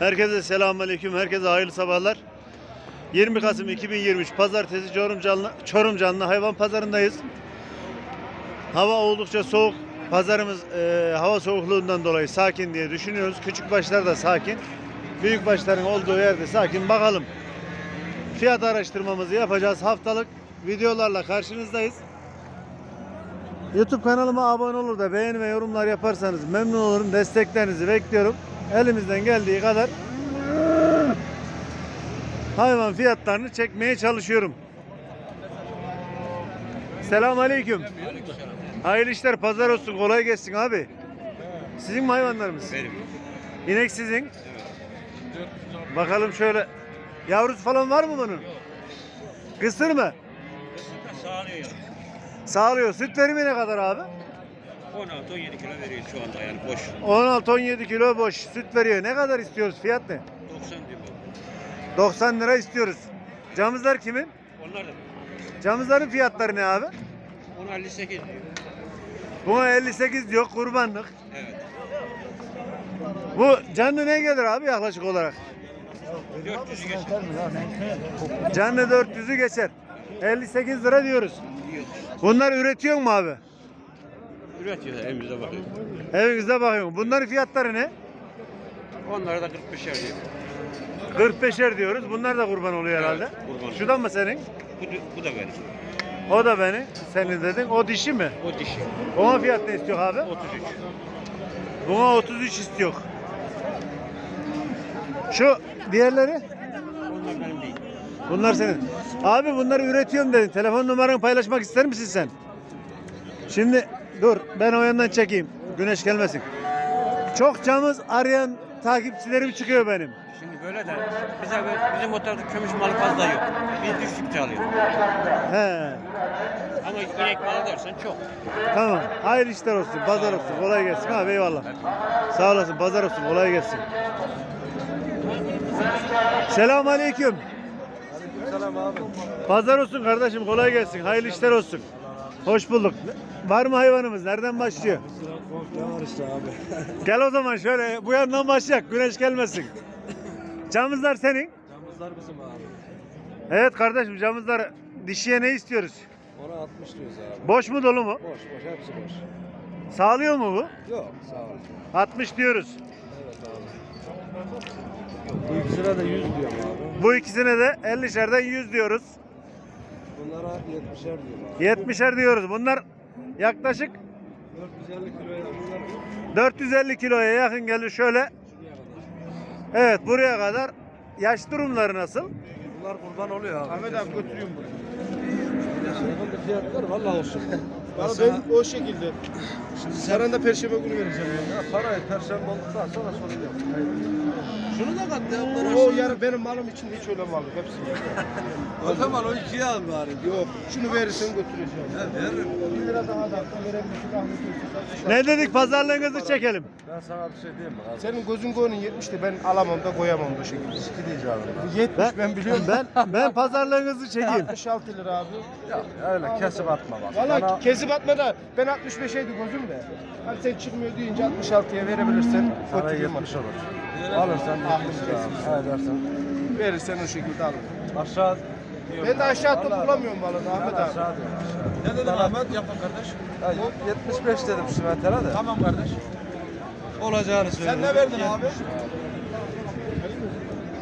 Herkese selamünaleyküm. Herkese hayırlı sabahlar. 20 Kasım 2023 Pazartesi Çorum Canlı, Çorum Canlı Hayvan Pazarındayız. Hava oldukça soğuk. Pazarımız e, hava soğukluğundan dolayı sakin diye düşünüyoruz. Küçük başlar da sakin. Büyük başların olduğu yerde sakin. Bakalım. Fiyat araştırmamızı yapacağız. Haftalık videolarla karşınızdayız. YouTube kanalıma abone olur da beğeni ve yorumlar yaparsanız memnun olurum. Desteklerinizi bekliyorum. Elimizden geldiği kadar hayvan fiyatlarını çekmeye çalışıyorum. Selamun aleyküm. Hayırlı işler, pazar olsun, kolay gelsin abi. Sizin mi hayvanlarımız? Benim. İnek sizin. Bakalım şöyle. Yavrusu falan var mı bunun? Kısır mı? Sağlıyor. Sağlıyor. Süt verimi ne kadar abi? 16-17 kilo veriyor şu anda yani boş. 16-17 kilo boş süt veriyor. Ne kadar istiyoruz? Fiyat ne? 90 diyor. 90 lira istiyoruz. Camızlar kimin? Onlar da Camızların fiyatları ne abi? 10-58 diyor. Buna 58 diyor kurbanlık. Evet. Bu canlı ne gelir abi yaklaşık olarak? 400'ü geçer. Canlı 400'ü geçer. 58 lira diyoruz. Diyor. Bunlar üretiyor mu abi? Üretiyor evimize bakıyor. Evinizde bakıyorum. Bunların fiyatları ne? Onlara da 45'er diyor. 45'er diyoruz. Bunlar da kurban oluyor herhalde. Kurban. Şu da mı senin? Bu, da- bu da benim. O da benim. Senin dedin. O dişi mi? O dişi. Ona fiyat ne istiyor abi? 33. Buna 33 istiyor. Şu diğerleri? Onlar benim değil. Bunlar senin. Abi bunları üretiyorum dedin. Telefon numaranı paylaşmak ister misin sen? Şimdi dur ben o yandan çekeyim. Güneş gelmesin. Çok camız arayan takipçilerim çıkıyor benim. Şimdi böyle de bize bizim otelde kömüş malı fazla yok. Biz düştük çalıyor. He. Ama inek malı dersen çok. Tamam. Hayırlı işler olsun. Pazar olsun. Kolay gelsin. Abi eyvallah. Sağ olasın. Pazar olsun. Kolay gelsin. Selamun aleyküm. Selam abi. Pazar olsun kardeşim. Kolay gelsin. Hayırlı işler olsun. Hoş bulduk. Var mı hayvanımız? Nereden başlıyor? Ne var işte abi. Gel o zaman şöyle bu yandan başlayak. Güneş gelmesin. Camızlar senin. Camızlar bizim abi. Evet kardeşim camızlar dişiye ne istiyoruz? Ona 60 diyoruz abi. Boş mu dolu mu? Boş boş hepsi boş. Sağlıyor mu bu? Yok sağ ol. 60 diyoruz. Evet abi. Bu ikisine de 100 diyorum abi. Bu ikisine de 50'şerden 100 diyoruz. Bunlara 70'er diyorum abi. 70'er diyoruz. Bunlar yaklaşık 450 kiloya bunlar 450 kiloya yakın gelir şöyle. Evet buraya kadar. Yaş durumları nasıl? Bunlar kurban oluyor abi. Ahmet abi götürüyorum bunu. Bunun da fiyatları vallahi olsun. Bana ben o şekilde. Şimdi Saran'da perşembe günü vereceğim. ya. Parayı perşembe olduktan sonra soracağım. Şunu da kat ya. O yarı benim malım için hiç öyle mal yok. Hepsini. O zaman o ikiye al bari. Yok. Şunu verirsen götüreceğim. Ya veririm. 1 lira daha da verebilirsin. Ne dedik pazarlığınızı çekelim. Ben sana bir şey diyeyim mi? abi? Senin gözün koyunun 70'ti. Ben alamam da koyamam bu şekilde. İki diyeceğim. 70 ben, biliyorum. Ben ben pazarlığınızı çekeyim. 66 lira abi. Ya öyle kesip atma bak. Valla Bana- kesip atmadı. Ben 65'eydi gözüm de. Hani sen çıkmıyor deyince 66'ya verebilirsen Sana götürüyorum. 70 olur. Alırsan 70 lira. Ha dersen. Verirsen o şekilde alırım. Aşağı Ben de aşağı toplamıyorum malını Ahmet Ben abi. aşağı diyorum aşağı. Ne dedin Ahmet? Yapma kardeş. Ya 75 dedim simentere de. Tamam kardeş. Olacağını Sen ne verdin abi?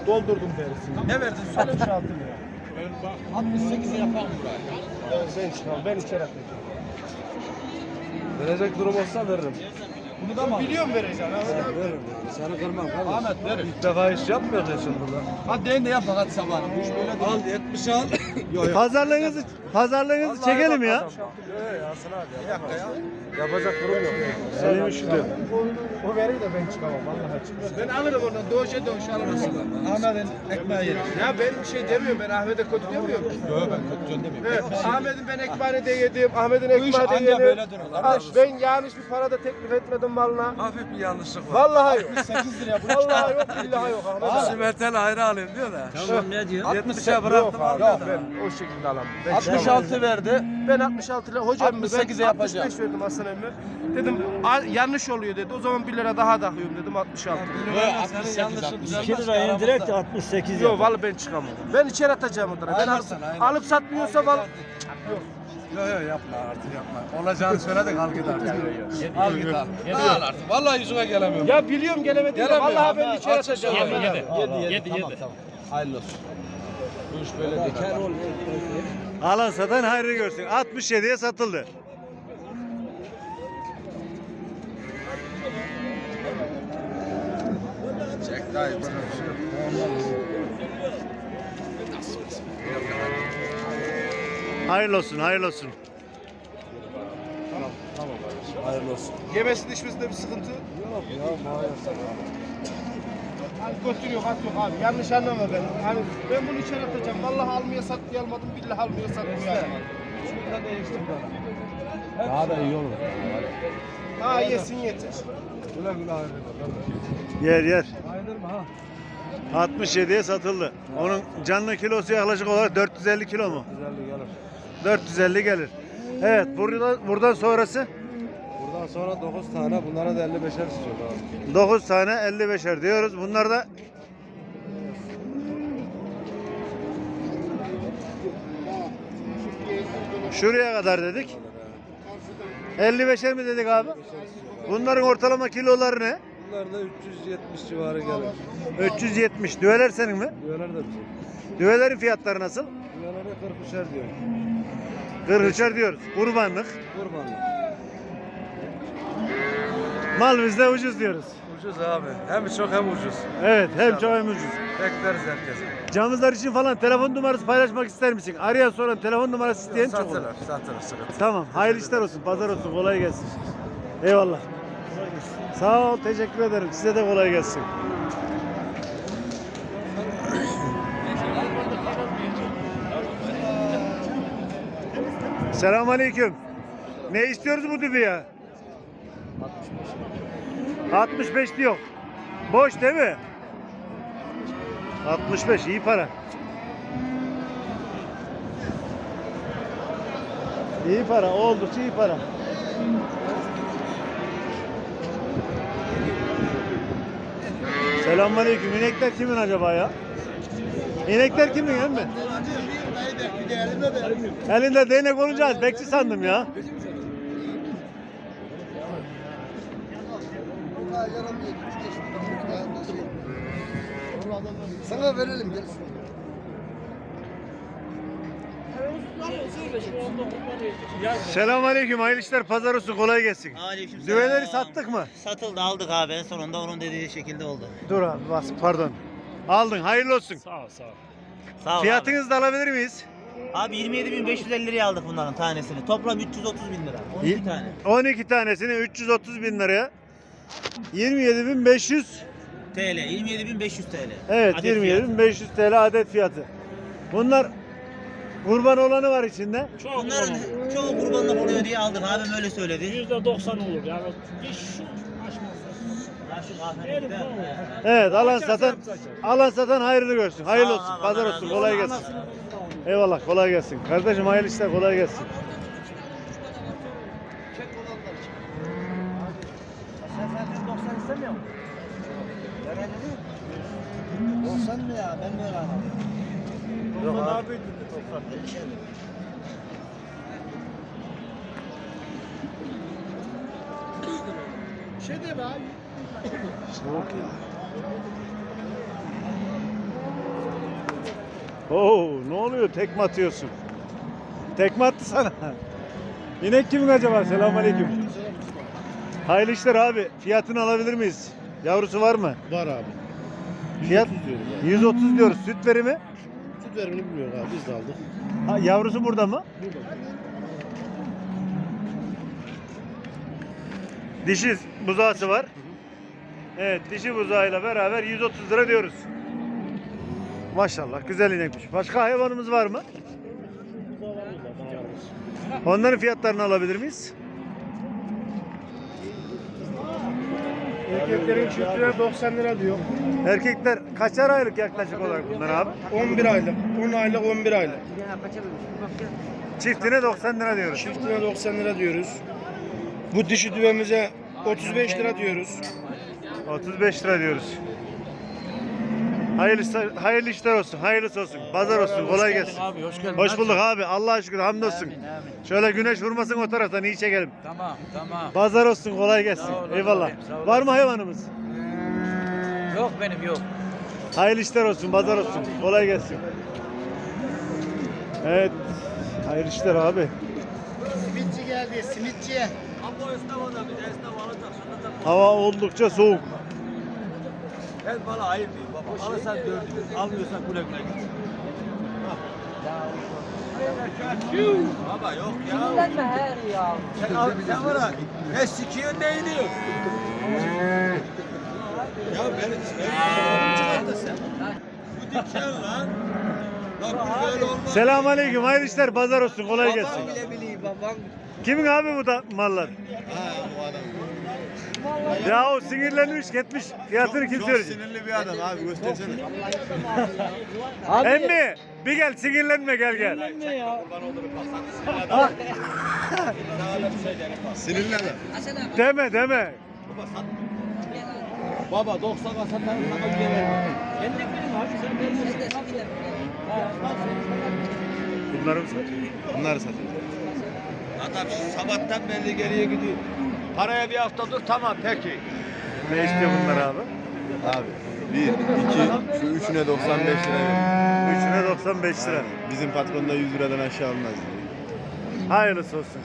Doldurdum derisini. Ne verdin? 66 lira. 68 lira falan buraya. Ben çıkar, ben içeri atacağım. Verecek durum olsa veririm. Bunu da mı? Biliyorum vereceğim. Veririm. Seni kırmam kardeş. Ahmet verir. İlk defa iş yapmayacaksın burada. Hadi deyin de yapma hadi sabah. Bu iş böyle değil. Al 70 al. Pazarlığınızı pazarlığınızı çekelim ya. Yok abi. Bir dakika ya. Yapacak durum yok. Elim üşüdü. O verir de ben çıkamam. Vallahi çıkamam. Ben alırım oradan. Doğuşa doğuşa alırım. Ahmet'in ekmeği yerim. Ya ben bir şey demiyorum. Ben Ahmet'e kötü demiyorum. Yok ben kötü demiyorum. Evet. Ahmet'in ben ekmeğini de yedim. Ahmet'in ekmeğini de yedim. böyle durur. Ben yanlış bir para da teklif etmedim malına. Hafif bir yanlışlık var. Vallahi yok. 8 lira. Vallahi yok. Billahi yok Ahmet abi. Simentere ayrı alayım diyor da. Tamam ne diyor? 70'e Yok bıraktım Yok ben o şekilde alamam. Ben 66 verdi. Ben 66 lira. Hocam 68'e yapacağım. 65 verdim Hasan mi? Dedim "A- yanlış oluyor dedi. O zaman 1 lira daha takıyorum dedim 66. lira. 2 lira indirek de 68 Yok vallahi ben çıkamam. Ben içeri atacağım o lira. Ben alıp, alıp satmıyorsa vallahi Yok yok yapma artık yapma. Olacağını söyle de kalk git artık. Al git al. Al artık. Vallahi yüzüne gelemiyorum. Ya biliyorum gelemedim. de Gelemiyor. Vallahi ben içeri atacağım. Yedi, Yedi, yedi. Yedi, yedi. Tamam, tamam. Hayırlı olsun. Bu iş böyle değil. Alan satan hayrı görsün. 67'ye satıldı. Böyle bir şey. Hayırlı olsun, hayırlı olsun. Hayırlı olsun. Yemesinin içmesinde bir sıkıntı. Yok ya maalesef. Hani götür yok at yok abi. Yanlış anlama beni. Hani ben bunu içeri atacağım. Vallahi almaya satmaya almadım. Billahi almaya satmaya almadım. Daha da iyi olur. Ha yesin yeter. Güle güle. Yer yer. Ayrılma ha. 67'ye satıldı. Onun canlı kilosu yaklaşık olarak 450 kilo mu? Güzellik gelir. 450 gelir. Evet, burada, buradan sonrası Buradan sonra 9 tane bunlara da 55'er istiyor abi. 9 tane 55'er diyoruz. Bunlar da Şuraya kadar dedik. 55'er mi dedik abi? Bunların ortalama kiloları ne? Bunlar da 370 civarı gelir. 370. Düveler senin mi? Düveler de bizim. Düvelerin fiyatları nasıl? Düvelere 40'şer diyor. 43'er diyoruz. Kurbanlık. Kurbanlık. Mal bizde ucuz diyoruz. Ucuz abi. Hem çok hem ucuz. Evet, hem çok hem ucuz. Bekleriz herkese. Camızlar için falan telefon numarası paylaşmak ister misin? Arayan soran telefon numarası isteyen çok olur. Satılır, satılır sıkıntı. Tamam. Hayırlı işler olsun. Pazar olsun. Kolay gelsin. Eyvallah. Sağ ol. Teşekkür ederim. Size de kolay gelsin. Selamünaleyküm. Ne istiyoruz bu düdüğe? 65 diyor. Boş değil mi? 65 iyi para. İyi para, oldukça iyi para. Selamünaleyküm. İnekler kimin acaba ya? İnekler kimin emmi? Elinde değnek olunca bekçi sandım ya. Sana verelim gelsin. Selamünaleyküm. Hayırlı işler. Pazar olsun. Kolay gelsin. Aleyküm Düveleri sattık mı? Satıldı aldık abi en sonunda onun dediği şekilde oldu. Dur abi bas pardon. Aldın. Hayırlı olsun. Sağ ol Fiyatınızı da alabilir miyiz? abi. Abi 27.550 liraya aldık bunların tanesini. Toplam 330 bin lira. 12 tane. 12 tanesini 330 bin liraya. 27.500 TL. 27.500 TL. Evet Adet fiyatı. 27.500 TL adet fiyatı. Bunlar kurban olanı var içinde. Bunların çoğu kurbanlık oluyor diye aldık abim öyle söyledi. Yüzde doksan olur yani. Bir şu Ya şu kahverengi de- Evet alan satan alan satan hayırlı görsün. Hayırlı Sağ ol olsun. abi, Pazar Allah olsun. Kolay gelsin. Eyvallah kolay gelsin. Kardeşim hayırlı işler kolay gelsin. Doksan mı ya? Ben böyle anladım. Yok abi. Şey de be abi. Soğuk ya. Oo, ne oluyor? Tekme atıyorsun. Tekme attı sana. İnek kimin acaba? Selamünaleyküm. Hayırlı işler abi. Fiyatını alabilir miyiz? Yavrusu var mı? Var abi. Fiyat 130 diyoruz. Süt verimi? Süt verimini bilmiyoruz abi biz de aldık. Ha, yavrusu burada mı? Dişi buzağısı var. Evet dişi buzağıyla beraber 130 lira diyoruz. Maşallah güzel inekmiş. Başka hayvanımız var mı? Onların fiyatlarını alabilir miyiz? Erkeklerin çiftine 90 lira diyor. Erkekler kaçar aylık yaklaşık olarak bunlar abi? 11 aylık. 10 aylık 11 aylık. Çiftine 90 lira diyoruz. Çiftine 90 lira diyoruz. Bu dişi düvemize 35 lira diyoruz. 35 lira diyoruz. Hayırlı, işler- hayırlı işler olsun, hayırlısı olsun. Pazar olsun, kolay gelsin. Abi hoş geldin. Hoş bulduk abi. Allah'a şükür hamdolsun. Şöyle güneş vurmasın o taraftan iyi çekelim. Tamam tamam. Pazar olsun, kolay gelsin. Sağ ol, Eyvallah. abi, sağ ol. Var mı hayvanımız? Yok benim yok. Hayırlı işler olsun, pazar olsun. Kolay gelsin. Evet. Hayırlı işler abi. Simitçi geldi, simitçi. Hava oldukça soğuk. Ben bana ayıp değil. Alırsan dördünü, almıyorsan güle güle git. Baba yok ya. Sinirlenme her ya. Sen, al, sen var ha. Ne sikiyorsun ne iniyorsun? ya beni sen. Bu dükkan lan. Bak bu böyle olmaz. Selamünaleyküm. Hayırlı işler, pazar olsun. Kolay gelsin. Babam bile biliyor babam. Kimin abi bu da mallar? Ha bu adam. Ya o sinirlenmiş, gitmiş. Fiyatını kim söyleyecek? sinirli bir adam abi göstersene. Emmi bir gel sinirlenme gel gel. Sinirli adam. Deme deme. Baba 90 kasatanın sana bir vermem. Bunları mı satıyor? Bunları satıyor. Adam şu sabahtan belli geriye gidiyor. Paraya bir hafta dur tamam peki. Ne istiyor bunlar abi? Abi 1, 2, şu üçüne 95 lira ver. Üçüne 95 lira. Bizim patronda 100 liradan aşağı almaz. Hayırlısı olsun.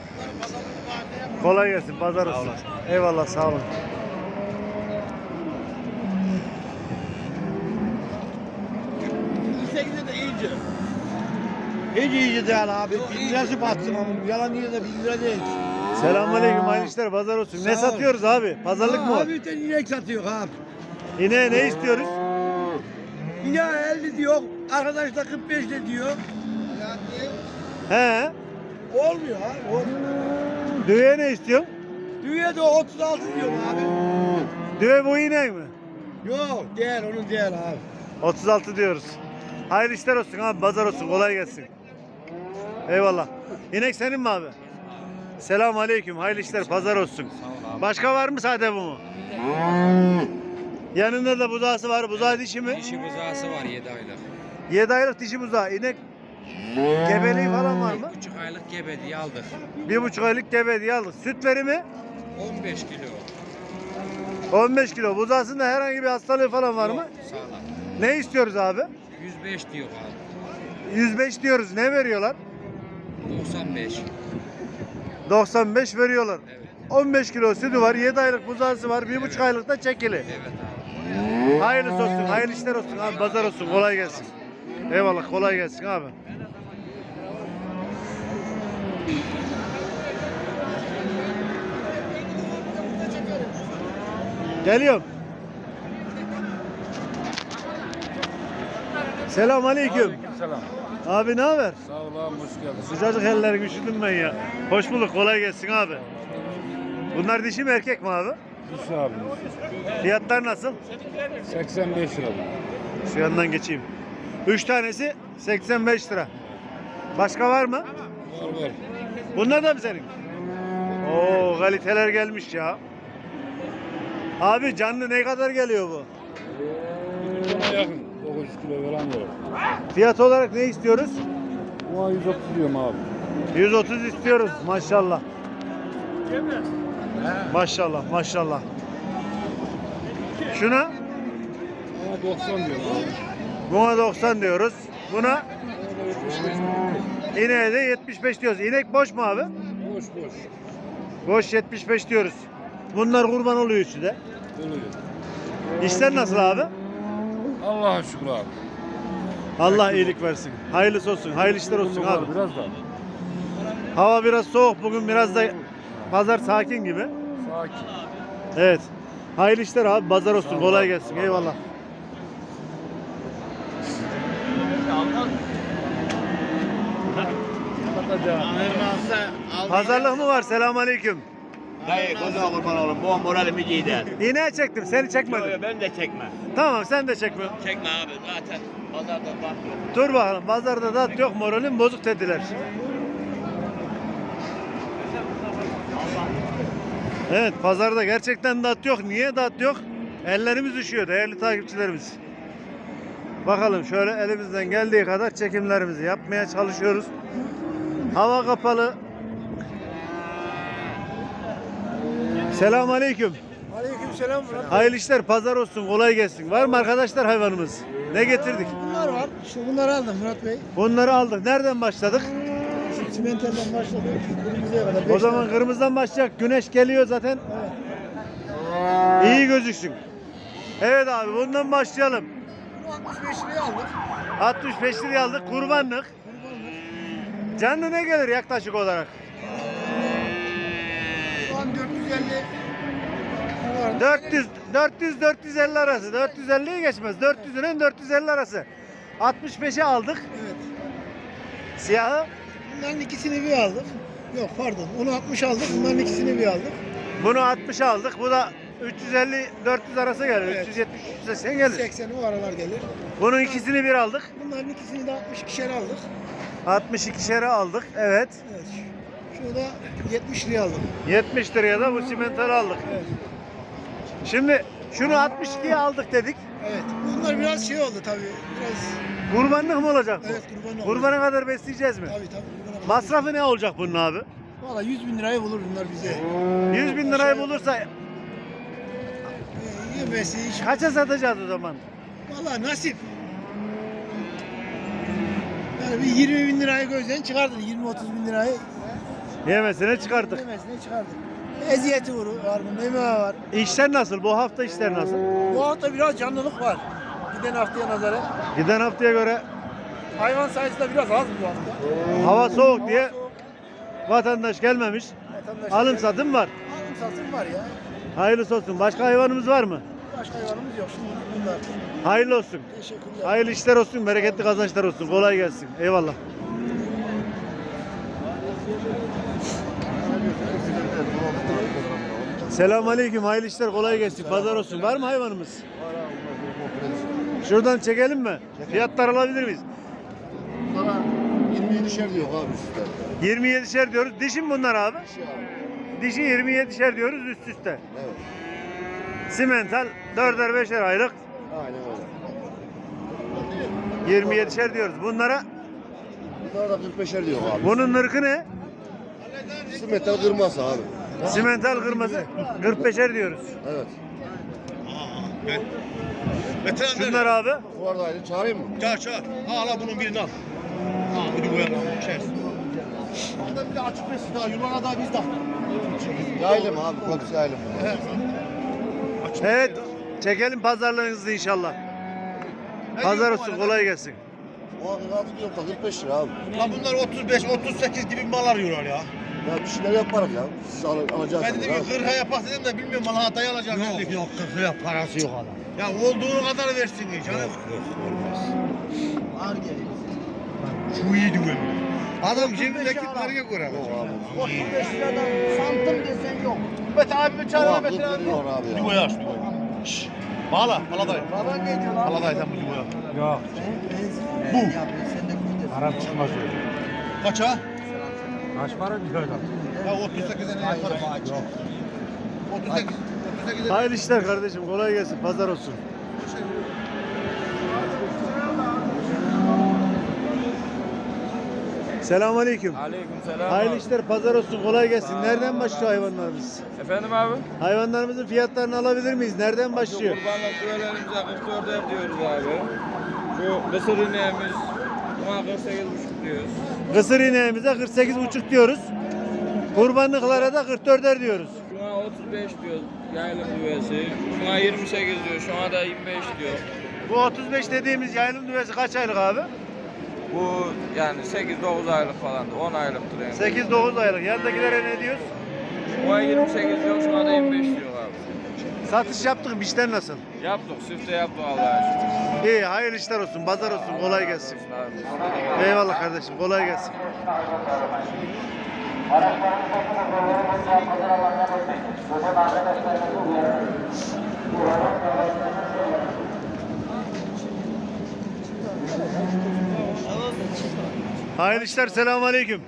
Kolay gelsin, pazar olsun. Eyvallah, sağ olun. de iyice. Hiç iyi değil abi. Bin lirası batsın ama yalan niye de bin lira değil. Selamünaleyküm, hayırlı işler, pazar olsun. Ne Sağ ol. satıyoruz abi? Pazarlık mı var? Abi de inek satıyor abi. Yine ne istiyoruz? Ya 50 diyor. Arkadaş da 45 de diyor. He? Olmuyor abi. Olmuyor. Düğeye ne istiyorsun? Düğüye de 36 diyor abi. Düğe bu inek mi? Yok değil onun değil abi. 36 diyoruz. Hayırlı işler olsun abi, pazar olsun, kolay gelsin. Eyvallah. İnek senin mi abi? Selamun aleyküm, hayırlı işler, pazar olsun. Başka var mı sade bu mu? Yanında da buzağısı var, buzağı dişi mi? Dişi buzağısı var 7 aylık. 7 aylık dişi buzağı. İnek gebeliği falan var mı? 3,5 aylık gebe diye aldık. Bir buçuk aylık gebe diye aldık. Süt verimi 15 kilo. 15 kilo. Buzağısında herhangi bir hastalığı falan var mı? Sağlam. Ne istiyoruz abi? 105 diyor abi. 105 diyoruz. Ne veriyorlar? 95. 95 veriyorlar. Evet. 15 kilo sütü var, 7 aylık buzağısı var, 1,5 aylık da çekili. Evet. Hayırlısı olsun, hayırlı işler olsun abi, pazar olsun, kolay gelsin. Eyvallah, kolay gelsin abi. Geliyorum. Selam aleyküm. Selam. Abi ne haber? Sağ ol abi hoş geldin. Sıcacık ellerin üşüdüm ben ya. Hoş bulduk, kolay gelsin abi. Bunlar dişi mi erkek mi abi? Düş abi. Fiyatlar nasıl? 85 lira. Şu yandan geçeyim. 3 tanesi 85 lira. Başka var mı? Var var. Bunlar da mı senin? Oo kaliteler gelmiş ya. Abi canlı ne kadar geliyor bu? Yakın. 900 kilo falan var. Fiyat olarak ne istiyoruz? Buna 130 diyorum abi. 130 istiyoruz maşallah. Maşallah maşallah. Şuna Buna 90 diyorum abi. buna 90 diyoruz. Buna ineğe de 75 diyoruz. İnek boş mu abi? Boş boş. Boş 75 diyoruz. Bunlar kurban oluyor üçü de. Oluyor. İşler nasıl abi? Allah'a şükür abi. Allah iyilik versin. Hayırlısı olsun. Hayırlı işler olsun Var abi. Biraz da. Hava biraz soğuk. Bugün biraz da pazar sakin gibi. Sakin. Evet. Hayırlı işler abi. Pazar olsun. Kolay gelsin. Eyvallah. Pazarlık mı var? Selamun aleyküm. Hayır koza kurban oğlum. Bu moralimi gider. İneğe çektim. Seni çekmedim. ben de çekme. Tamam sen de çekme. Çekme abi zaten pazarda bak yok. Dur bakalım. Pazarda da yok moralin bozuk dediler. Evet pazarda gerçekten dat yok. Niye dat yok? Ellerimiz üşüyor değerli takipçilerimiz. Bakalım şöyle elimizden geldiği kadar çekimlerimizi yapmaya çalışıyoruz. Hava kapalı. Selamun aleyküm. Aleykümselam Murat. Hayırlı işler, pazar olsun, kolay gelsin. Var mı arkadaşlar hayvanımız? Ne getirdik? Bunlar var. Şu bunları aldım Murat Bey. Bunları aldık. Nereden başladık? Çimentelden başladı. Kırmızıya kadar. O beş zaman tane. kırmızıdan başlayacak. Güneş geliyor zaten. İyi gözüksün. Evet abi bundan başlayalım. Bunu 65 liraya aldık. 65 liraya aldık. Kurbanlık. Canlı ne gelir yaklaşık olarak? Şu an 450 var. 400 400 450 arası. 450'yi geçmez. 400'ün 450 arası. 65'e aldık. Evet. Siyahı. Bunların ikisini bir aldık. Yok pardon. Onu 60 aldık. Bunların ikisini bir aldık. Bunu 60'a aldık. Bu da 350 400 arası gelir. Evet. 370 380 gelir. 80 o aralar gelir. Bunun ikisini bir aldık. Bunların ikisini de 62'şer aldık. 62'şere aldık. Evet. Evet. Da 70 liraya aldık. 70 liraya da bu simentali aldık. Evet. Şimdi şunu 62'ye aldık dedik. Evet. Bunlar biraz şey oldu tabii. Biraz Kurbanlık mı olacak bu? evet kurban oldu. Kurbana kadar besleyeceğiz mi? Tabii tabii. Kurbana Masrafı ne olacak bunun abi? Valla 100 bin lirayı bulur bunlar bize. 100 bin lirayı bulursa Ee, Yemesi iş. kaça satacağız o zaman? Valla nasip. Yani bir 20 bin lirayı gözden çıkardın. 20-30 bin lirayı Yemesine çıkarttık. yemesine çıkardın. Eziyeti var bunun, emeği var. İşler nasıl? Bu hafta işler nasıl? Bu hafta biraz canlılık var. Giden haftaya nazaran. Giden haftaya göre Hayvan sayısı da biraz az bu hafta. hava soğuk diye Hava soğuk, vatandaş gelmemiş. vatandaş- Alım satım var. Alım satım var ya. Hayırlısı olsun. Başka hayvanımız var mı? Başka hayvanımız yok şimdi bunlar. Hayırlı olsun. Teşekkürler. Hayırlı işler olsun, bereketli kazançlar olsun. Kolay gelsin. Eyvallah. Selamun aleyküm. Hayırlı işler, kolay gelsin. Pazar olsun. Var mı hayvanımız? Şuradan çekelim mi? Fiyatlar alabilir miyiz? Bana 27'şer diyor abi sizler. 27'şer diyoruz. Dişi mi bunlar abi? Dişi 27'şer diyoruz üst üste. Evet. Simental 4'er 5'er aylık Aynen öyle. 27'şer diyoruz. Bunlara Bunlar da 45'er diyor abi. bunun ırkı ne? Simetal kırmaz abi. Simental kırmızı 45'er diyoruz. Evet. Şunlar abi Bu arada ayrı çağırayım mı? Çağır çağır. Al al bunun birini al. Al bunu bu yana. Şey. Orada bir de açık besin daha. Yulana da biz de. Yaylım abi. Kopsi yaylım. Evet. Çekelim pazarlarınızı inşallah. Pazar olsun kolay gelsin. O 46 diyor da 45 lira abi. Lan bunlar 35 38 gibi mal arıyorlar ya. Ya bir şeyler yaparız ya. Siz al, alacaksınız Ben dedim ki 40'a yapak dedim de bilmiyorum mal hatayı alacak. Yok yok 40'a parası yok adam. Ya olduğu kadar versin canım. Yok yok olmaz. Ağır geliyor. Şu iyi diyor. Adam cebindeki paraya göre. Yok abi. 35 liradan santim desen yok. Bet abimi O çağır abi Bet abi. veriyor abi ya. Digoya aç digoya. Şşş. Bağla Aladayı. Baba ne diyor lan? Aladayı sen bu digoya. Yok. Bu. Sen de koy Haram çıkmaz öyle. Kaça? Kaç para diyor adam? Ya 38'e ne yaparım? Yok. 38. 38'e Hayırlı işler kardeşim kolay gelsin. Pazar olsun. Selamun aleyküm. Aleyküm selam. Hayırlı işler pazar olsun kolay gelsin. Nereden başlıyor hayvanlarımız? Efendim abi? Hayvanlarımızın fiyatlarını alabilir miyiz? Nereden başlıyor? Kurbanlık düvelerimize 44'er diyoruz abi. Şu kısır ineğimiz buna 48,5 diyoruz. Kısır ineğimize 48,5 diyoruz. Kurbanlıklara da 44'er diyoruz. Şuna 35 diyoruz yaylım düvesi. Şuna 28 diyor. Şuna da 25 diyor. Bu 35 dediğimiz yaylım düvesi kaç aylık abi? Bu yani 8-9 aylık falan 10 aylıktır yani. 8-9 aylık. Yanındakilere ne diyoruz? Şuna 28 diyor. Şuna da 25 diyor abi. Satış yaptık. işler nasıl? Yaptık. Süfte yaptık Allah'a şükür. İyi hayırlı işler olsun. Pazar olsun. Kolay gelsin. Abi. Eyvallah kardeşim. Kolay gelsin. Hayırlı işler. Selamun aleyküm.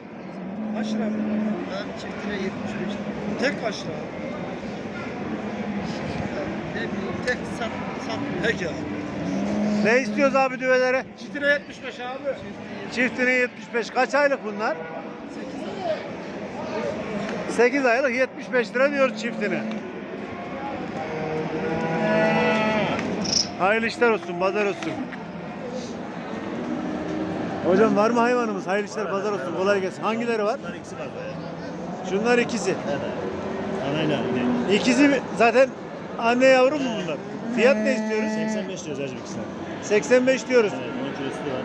Kaç lira? Ben çiftine 75 lira. Tek kaç lira? Tek sat, sat. Peki. Ne istiyoruz abi düvelere? Çitire 75 abi. Çiftine 75. Kaç aylık bunlar? 8 aylık 75 lira diyoruz çiftine. Hayırlı işler olsun, pazar olsun. Hocam var mı hayvanımız? Hayırlı işler, pazar olsun. Kolay gelsin. Hangileri var? Bunlar ikisi var. Şunlar ikisi. Anayla İkisi zaten anne yavru mu bunlar? Fiyat ne istiyoruz? 85 diyoruz hacım ikisine. 85 diyoruz. Evet 10 kilosu da var.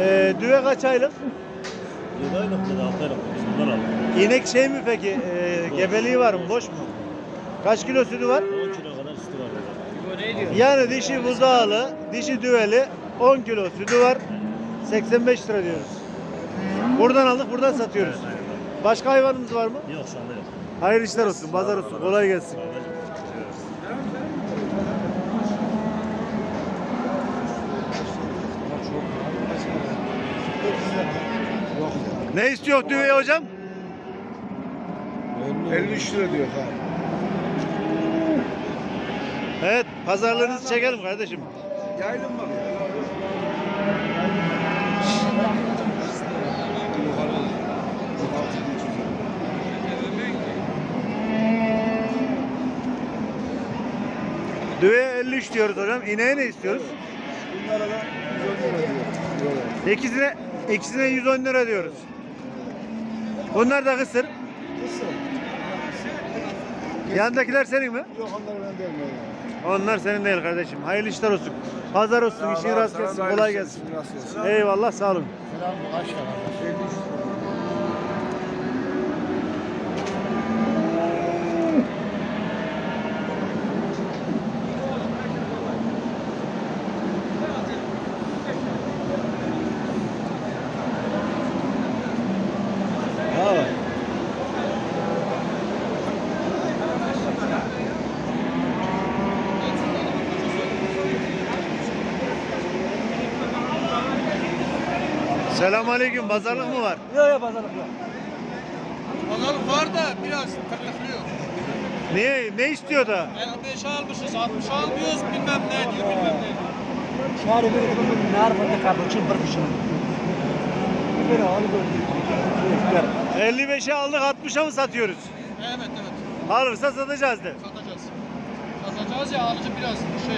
Ee, düve kaç aylık? 7 aylık da 6 aylık. Biz bundan aldık. İnek şey mi peki? Ee, gebeliği var mı? Boş mu? Kaç kilo sütü var? 10 kilo kadar sütü var. Yani dişi buzağlı, dişi düveli 10 kilo sütü var. 85 lira diyoruz. Buradan aldık, buradan satıyoruz. Başka hayvanımız var mı? Yok şu anda yok. Hayırlı işler olsun, pazar olsun, kolay gelsin. Ne istiyor düğeye hocam? 53 lira diyor ha. Evet, pazarlığınızı çekelim kardeşim. Yaylım bak. Düğeye 53 diyoruz hocam. İneğe ne istiyoruz? Bunlara da 110 lira diyor. İkisine, ikisine 110 lira diyoruz. Bunlar da kısır. Kısım. Yandakiler senin mi? Yok onları ben vermiyorum. Onlar senin değil kardeşim. Hayırlı işler olsun. Pazar olsun, işin rast gelsin, kolay gelsin. Eyvallah, sağ olun. Selamünaleyküm. Pazarlık mı var? Yok yok pazarlık yok. Pazarlık var da biraz takıklıyor. Niye? Ne istiyor da? 55 almışız, 60 almıyoruz bilmem ne diyor bilmem ne. Çağrı bir kumun narfata kapı çımbır fışını. Bir onu gördüm. 55'e aldık 60'a mı satıyoruz? Evet evet Alırsa satacağız de. satacağız. Satacağız ya alıcı biraz şey.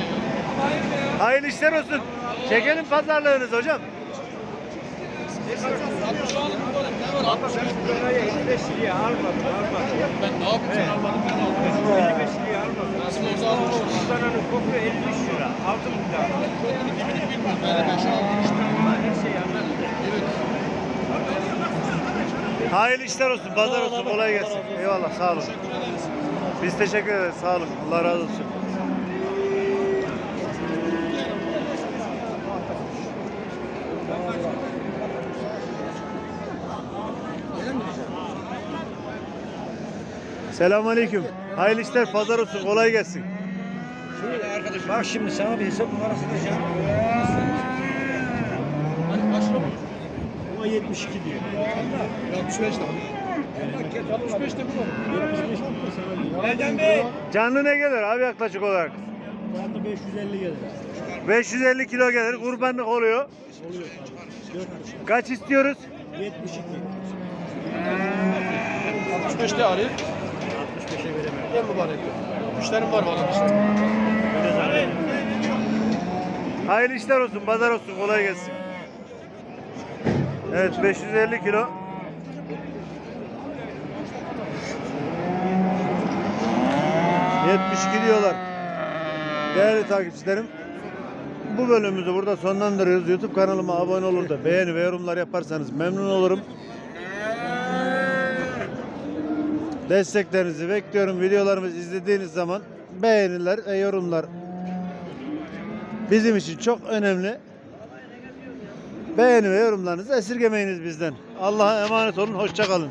Hayırlı işler olsun. Çekelim pazarlığınızı hocam. 60 aldım böyle ne var 60 55 liraya almadım almadım. Ben ne yapayım sen almadın ben aldım. 55 liraya almadım. Nasıl orada almışım? Dananın koku 53 lira. Aldım bir daha. Kodunu dibini bilmiyorum. 55 aldım işte. Evet. Hayırlı işler olsun, pazar olsun, kolay gelsin. Eyvallah, sağ olun. Biz teşekkür ederiz, sağ olun. Allah razı olsun. Selamünaleyküm. Hayırlı işler, pazar olsun, kolay gelsin. Bak şimdi sana bir hesap numarası diyeceğim. Kaç lira bu? Ama 72 diyor. 65 lira. 65 de bu. Erdem Bey. Canlı ne gelir abi yaklaşık olarak? De 550 gelir. 550 kilo gelir, kurbanlık oluyor. Oluyor. 4 Kaç istiyoruz? 72. 65 de arayıp 65'e veremem. gel mübarek. Müşterim var bana işte. Hayırlı işler olsun, pazar olsun, kolay gelsin. Evet, 550 kilo. ...72 diyorlar. Değerli takipçilerim... ...bu bölümümüzü burada sonlandırıyoruz. YouTube kanalıma abone olur da... ...beğeni ve yorumlar yaparsanız memnun olurum. Desteklerinizi bekliyorum. Videolarımızı izlediğiniz zaman... ...beğeniler ve yorumlar... ...bizim için çok önemli. Beğeni ve yorumlarınızı esirgemeyiniz bizden. Allah'a emanet olun. Hoşça kalın.